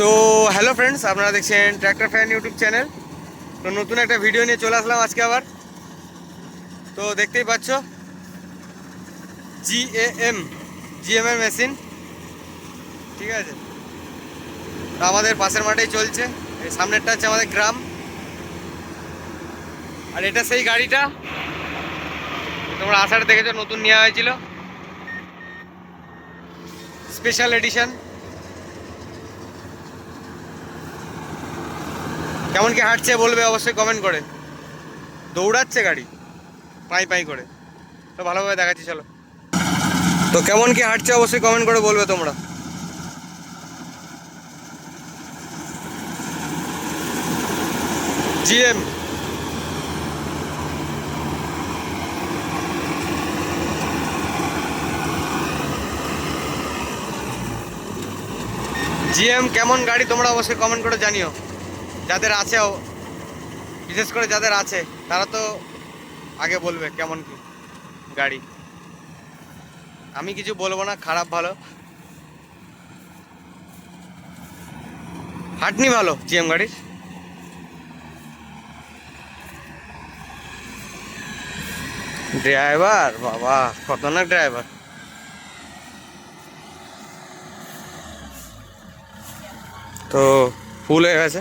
তো hello friends আপনারা দেখছেন ট্র্যাক্টর ফ্যান ইউটিউব চ্যানেল তো নতুন একটা ভিডিও নিয়ে চলে আসলাম আজকে আবার। তো দেখতেই পাচ্ছ জি এম জিএম এর মেশিন ঠিক আছে? তো আমাদের পাশের মাঠেই চলছে, এই সামনেরটা হচ্ছে আমাদের গ্রাম। আর এটা সেই গাড়িটা, তোমরা আসার দেখেছ, নতুন নেওয়া হয়েছিল। স্পেশাল এডিশন কেমন কি হাঁটছে বলবে অবশ্যই কমেন্ট করে। দৌড়াচ্ছে গাড়ি, পাই পাই করে। তো ভালোভাবে দেখাচ্ছি, চলো। তো কেমন কি হাঁটছে অবশ্যই কমেন্ট করে বলবে তোমরা। জিএম জিএম কেমন গাড়ি তোমরা অবশ্যই কমেন্ট করে জানিও। যাদের আছে বিশেষ করে যাদের আছে, তারা তো আগে বলবে কেমন কি গাড়ি। আমি কিছু বলব না, খারাপ ভালো। হাটনি ভালো জিএম গাড়ির? ড্রাইভার, বাবা, খতরনাক ড্রাইভার। তো, ফুল হয়ে গেছে।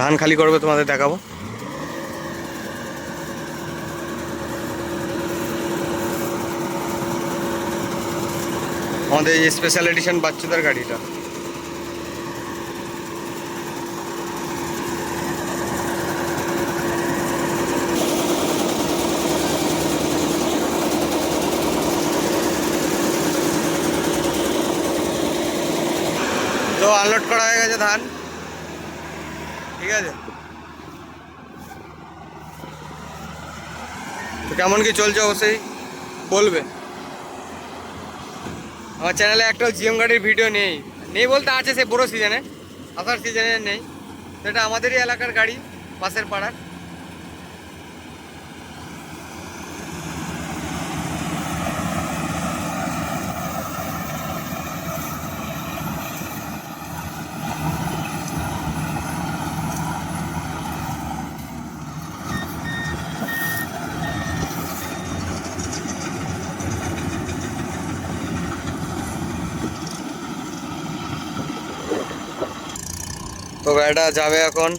ধান খালি করবে, তোমাদের দেখাবো। আমাদের এই স্পেশাল এডিশন বাচ্চাদের গাড়িটা। তো আনলোড করা হয়ে গেছে ধান। ঠিক আছে? তো কেমন কি চলছে অবশ্যই বলবে। আমার চ্যানেলে একটা জিএম গাড়ির ভিডিও নেই। নেই বলতে আছে সে বড়ো সিজনে আসার সিজনে নেই। সেটা আমাদেরই এলাকার গাড়ি পাশের পাড়ার। তো গাড়িটা যাবে এখন।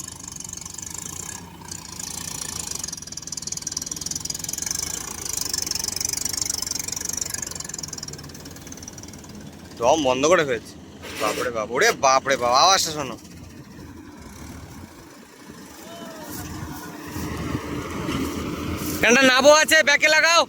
দম বন্ধ করে ফেলছে। বাপরে বাপ, ওরে বাপরে বাপ আওয়াজটা শোনো। ফ্যানটা নাবো আছে ব্যাকে লাগাও।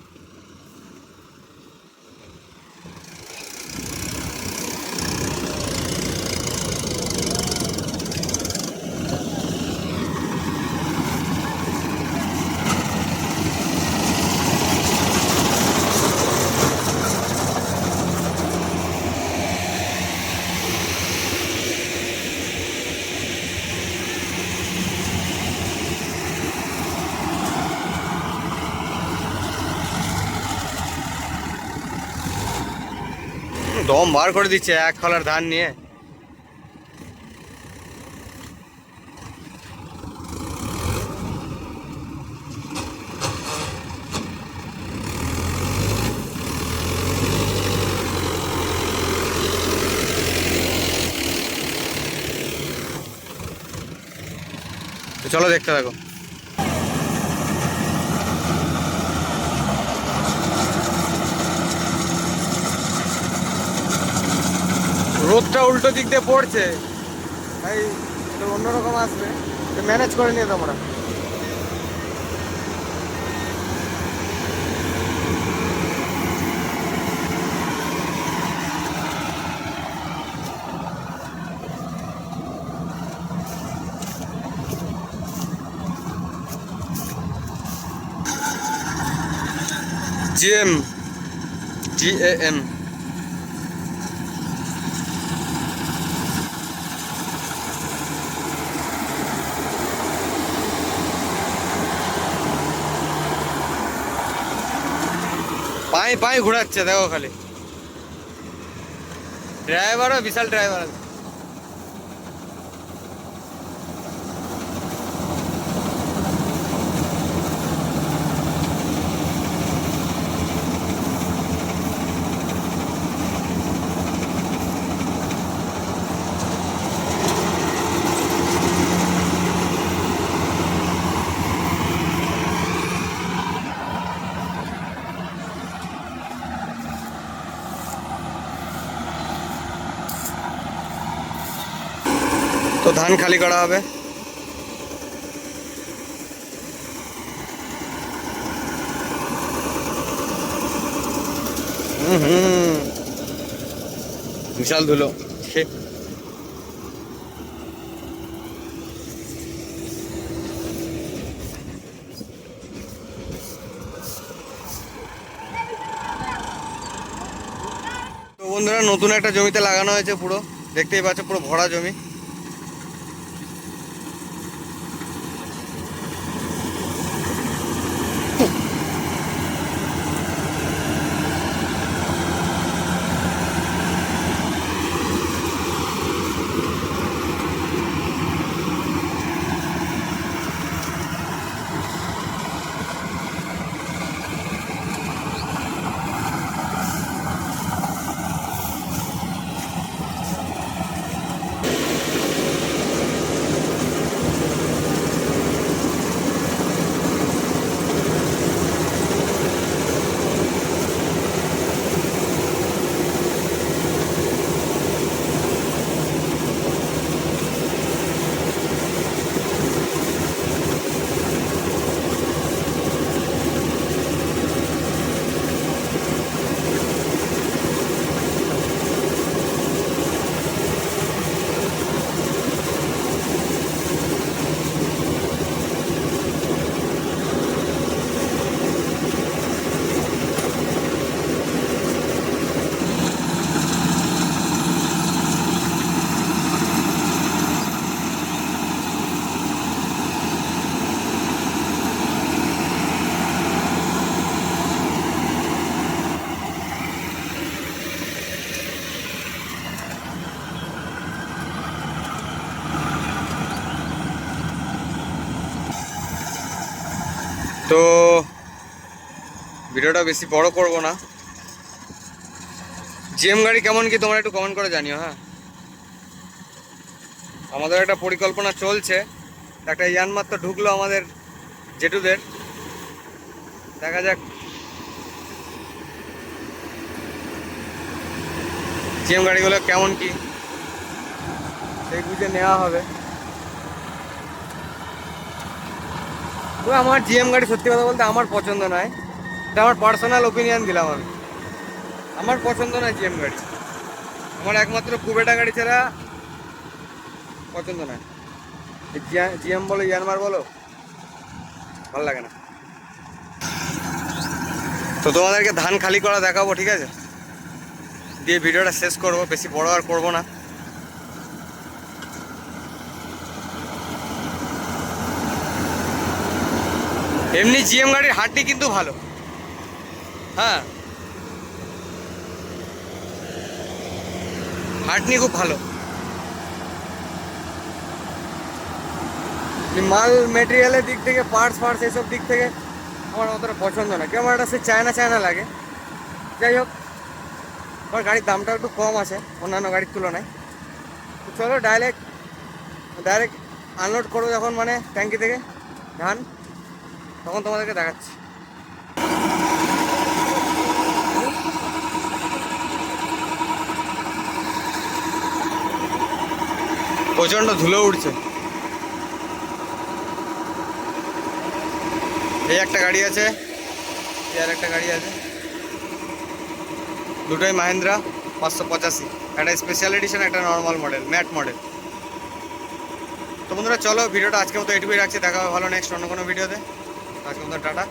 দম বার করে দিচ্ছে এক খলার ধান নিয়ে। চলো দেখতে থাকো। রোদটা উল্টো দিক দিয়ে পড়ছে। তাই অন্যরকম আসবে। ম্যানেজ করে নিয়ে তোমরা জিএম জি পায়ে পায়ে ঘোরাচ্ছে দেখো খালি। ড্রাইভারও বিশাল ড্রাইভার আছে। তো ধান খালি করা হবে। হুম হুম বিশাল ধুলো। বন্ধুরা, নতুন একটা জমিতে লাগানো হয়েছে পুরো। দেখতেই পাচ্ছ পুরো ভরা জমি। তো ভিডিওটা বেশি বড় করব না। জিএম গাড়ি কেমন কি তোমরা একটু কমেন্ট করে জানিও হ্যাঁ? আমাদের একটা পরিকল্পনা চলছে। একটা ইয়ানমার তো ঢুকলো আমাদের জেটুদের দেখা যাক। জিএম গাড়িগুলো কেমন কি, সেই বুঝে নেওয়া হবে। তবে আমার জিএম গাড়ি সত্যি কথা বলতে আমার পছন্দ নয়। এটা আমার পার্সোনাল ওপিনিয়ন দিলাম আমি। আমার পছন্দ নয় জিএম গাড়ি। আমার একমাত্র কুবেটা গাড়ি ছাড়া পছন্দ নয়। জিএম বলো ইয়ানমার বলো, ভালো লাগে না। তো তোমাদেরকে ধান খালি করা দেখাবো, ঠিক আছে? দিয়ে ভিডিওটা শেষ করব, বেশি বড় আর করব না। এমনি জিএম গাড়ির হাড্ডি কিন্তু ভালো। হ্যাঁ। হাড্ডি খুব ভালো। মাল মেটেরিয়ালের দিক থেকে পার্টস ফার্টস এসব দিক থেকে আমার অতটা পছন্দ না। কেমন একটা সে চায়না চায়না লাগে। যাই হোক, আমার গাড়ির দামটা একটু কম আছে, অন্যান্য গাড়ির তুলনায়। চলো ডাইরেক্ট ডাইরেক্ট আনলোড করব যখন মানে ট্যাঙ্কি থেকে। ধান। তখন তোমাদেরকে দেখাচ্ছি। প্রচণ্ড ধুলো উঠছে। এই একটা গাড়ি আছে আর একটা গাড়ি আছে। দুটোই মাহিন্দ্রা পাঁচশো পঁচাশি। একটা স্পেশাল এডিশন একটা নর্মাল মডেল ম্যাট মডেল তো বন্ধুরা, চলো ভিডিওটা আজকের মতো এটুকুই রাখছি। দেখা হবে ভালো নেক্সট অন্য কোনো ভিডিওতে আজকের মতো টাটা।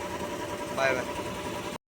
Bye bye.